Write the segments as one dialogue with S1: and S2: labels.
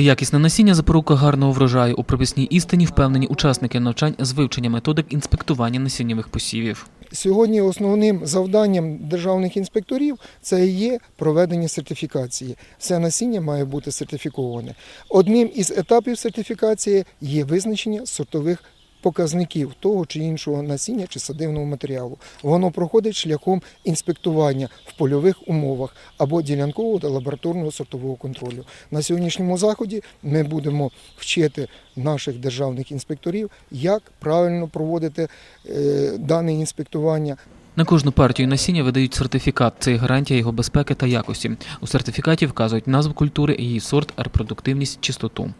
S1: Якісне насіння запорука гарного врожаю. У прописній істині впевнені учасники навчань з вивчення методик інспектування насіннєвих посівів.
S2: Сьогодні основним завданням державних інспекторів це є проведення сертифікації. Все насіння має бути сертифіковане. Одним із етапів сертифікації є визначення сортових показників того чи іншого насіння чи садивного матеріалу. Воно проходить шляхом інспектування в польових умовах або ділянкового та лабораторного сортового контролю. На сьогоднішньому заході ми будемо вчити наших державних інспекторів, як правильно проводити е, дане інспектування.
S1: На кожну партію насіння видають сертифікат. Це гарантія його безпеки та якості. У сертифікаті вказують назву культури, її сорт, репродуктивність, чистоту.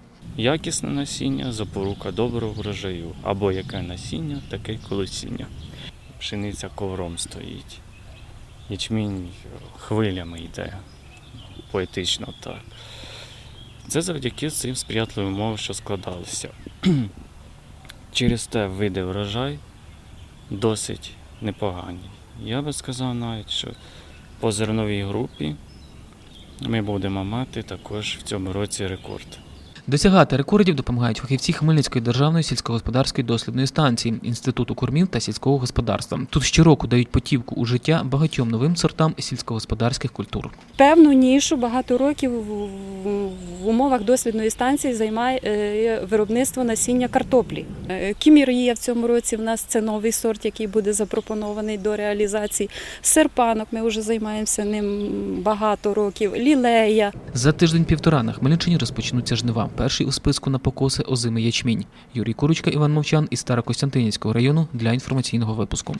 S3: Якісне насіння запорука доброго врожаю. Або яке насіння, таке й колосіння. Пшениця ковром стоїть. Ячмінь хвилями йде. Поетично так. Це завдяки цим сприятливим умовам, що складалися. Через те вийде врожай досить непоганий. Я би сказав навіть, що по зерновій групі ми будемо мати також в цьому році рекорд.
S1: Досягати рекордів допомагають фахівці Хмельницької державної сільськогосподарської дослідної станції Інституту кормів та сільського господарства. Тут щороку дають потівку у життя багатьом новим сортам сільськогосподарських культур.
S4: Певну нішу багато років в- умовах дослідної станції займає е, виробництво насіння картоплі. Е, Кімір'я в цьому році в нас це новий сорт, який буде запропонований до реалізації. Серпанок ми вже займаємося ним багато років. Лілея.
S1: За тиждень-півтора на Хмельниччині розпочнуться жнива. Перший у списку на покоси озимий ячмінь. Юрій Курочка, Іван Мовчан із Старокостянтинівського району для інформаційного випуску.